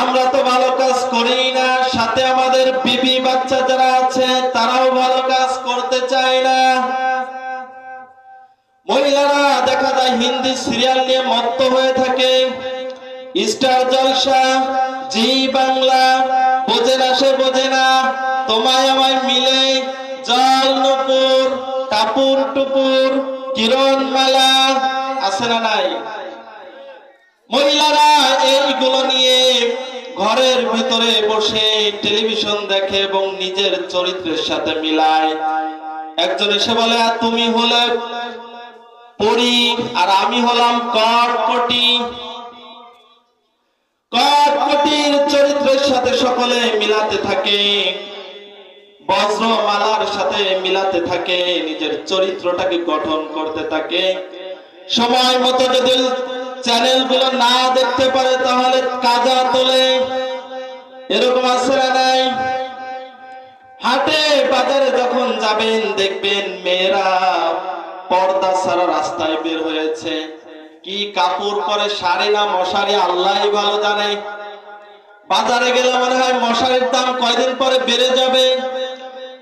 আমরা তো ভালো কাজ করি না। সাথে আমাদের বিবি বাচ্চা যারা আছে, তারাও ভালো কাজ করতে চায় না। মহিলারা, দেখা যায়, হিন্দি সিরিয়াল নিয়ে মত্ত হয়ে থাকে। স্টার জলসা, জি বাংলা, বোঝে না সে বোঝে না। তোমায় আমায় মিলে জল, নুপুর টাপুর টুপুর কিরণ মালা আছে না নাই? মহিলারা, এইগুলো নিয়ে ঘরের ভিতরে বসে টেলিভিশন দেখে এবং নিজের চরিত্রের সাথে মিলায়। একজন এসে বলে, "আর তুমি হলে পরি, আর আমি হলাম কটকটি কটকটির চরিত্রের সাথে সকলে মিলাতে থাকে। বজ্রমালার সাথে মিলাতে থাকে। নিজের চরিত্রটাকে গঠন করতে থাকে। সময় মতো যদি চ্যানেলগুলো না দেখতে পারে তাহলে কাজা তোলে। এরকম আছে না নাই হাটে বাজারে যখন যাবেন, দেখবেন মেয়েরা পর্দা ছাড়া রাস্তায় বের হয়েছে। কি কাপড় পরে শাড়ি না মশারি আল্লাহ ভালো জানে। বাজারে গেলে মনে হয় মশারির দাম কয়দিন পরে বেড়ে যাবে।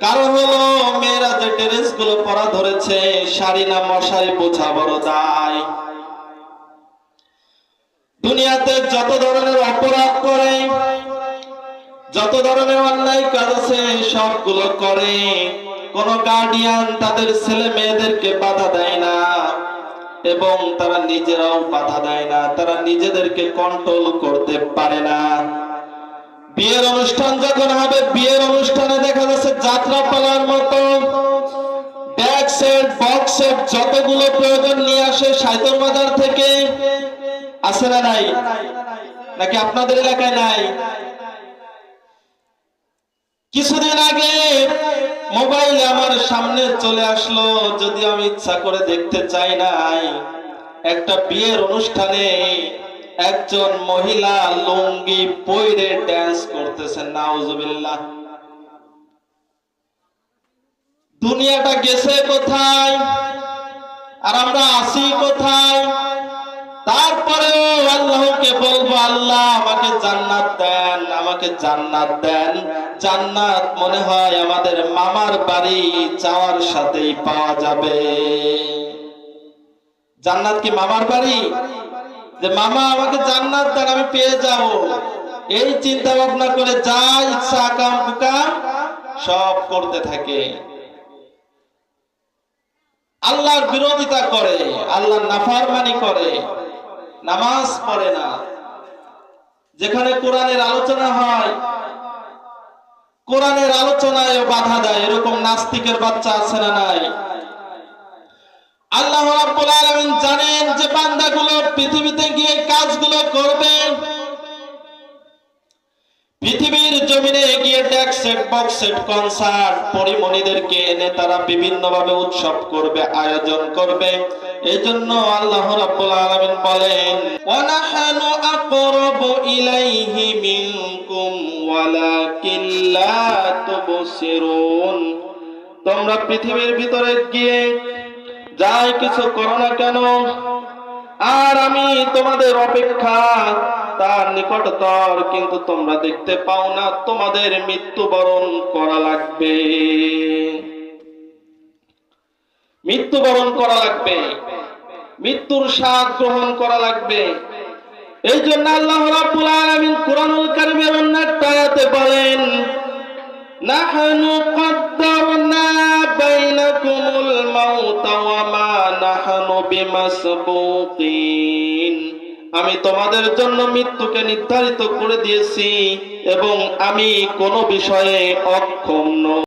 কারণ হলো মেয়েরা যে ড্রেসগুলো পরা ধরেছে, শাড়ি না মশারি বোঝা বড় দায়। দুনিয়াতে যত ধরনের অপরাধ করে, যত ধরনের অন্যায় কাজ আছে, সবগুলো করে। কোন গার্ডিয়ান তাদের ছেলে মেয়েদেরকে বাধা দেয় না এবং তারা নিজেরাও বাধা দেয় না। তারা নিজেদেরকে কন্ট্রোল করতে পারে না। বিয়ের অনুষ্ঠান যখন হবে, বিয়ের অনুষ্ঠানে দেখা যাচ্ছে যাত্রা পালার মতো ব্যাগ সেট বক্স সেট যতগুলো প্রয়োজন নিয়ে আসে সাইতর বাজার থেকে আছে না নাই, নাকি আপনাদের এলাকায় নাই? কিছুদিন আগে মোবাইল আমার সামনে চলে আসলো যদি আমি ইচ্ছা করে দেখতে চাই নাই। একটা বিয়ের অনুষ্ঠানে একজন মহিলা লুঙ্গি পইরে ড্যান্স করতেছেন নাউজুবিল্লাহ। দুনিয়াটা গেছে কোথায়? আর আমরা আসি কোথায়? আল্লাহ আমাকে জান্নাত দেন, আমাকে জান্নাত দেন। জান্নাত মনে হয় আমাদের মামার বাড়ি যাওয়ার সাথেই পাওয়া যাবে। জান্নাত কি মামার বাড়ি? যে মামা আমাকে জান্নাত দেন, আমি পেয়ে যাব। এই চিন্তা ভাবনা করে যা ইচ্ছা আকাম কুকাম সব করতে থাকে। আল্লাহর বিরোধিতা করে, আল্লাহর নাফারমানি করে। নামাজ পড়ে না। যেখানে কোরআনের আলোচনা হয়, কোরআনের আলোচনায় বাধা দেয়। এরকম নাস্তিকের বাচ্চা আছে না নাই? আল্লাহ জানেন যে বান্দাগুলো পৃথিবীতে গিয়ে কাজগুলো করবে। পৃথিবীর জমিনে গিয়ে deck set box set concert পরিমণিদেরকে এনে তারা বিভিন্ন ভাবে উৎসব করবে, আয়োজন করবে। এই জন্য আল্লাহ রাব্বুল আলামিন বলেন ওয়ানাহানু আকরাবু ইলাইহি মিনকুম ওয়ালাকিন লা তুবসিরুন। তোমরা পৃথিবীর ভিতরে গিয়ে যাই কিছু করো না কেন, আর আমি তোমাদের অপেক্ষা তার নিকটতর, কিন্তু তোমরা দেখতে পাও না, তোমাদের মৃত্যুবরণ করা লাগবে। মৃত্যুবরণ করা লাগবে। মৃত্যুর স্বাদ গ্রহণ করা লাগবে। এই জন্য আল্লাহ রাব্বুল আলামিন কুরআনুল কারীমের আয়াতে বলেন, নাহনু কদ্দারনা বাইনাকুমুল মাউত ওয়া মা নাহনু বিমাসবুকিন আমি তোমাদের জন্য মৃত্যুকে নির্ধারিত করে দিয়েছি এবং আমি কোনো বিষয়ে অক্ষম নই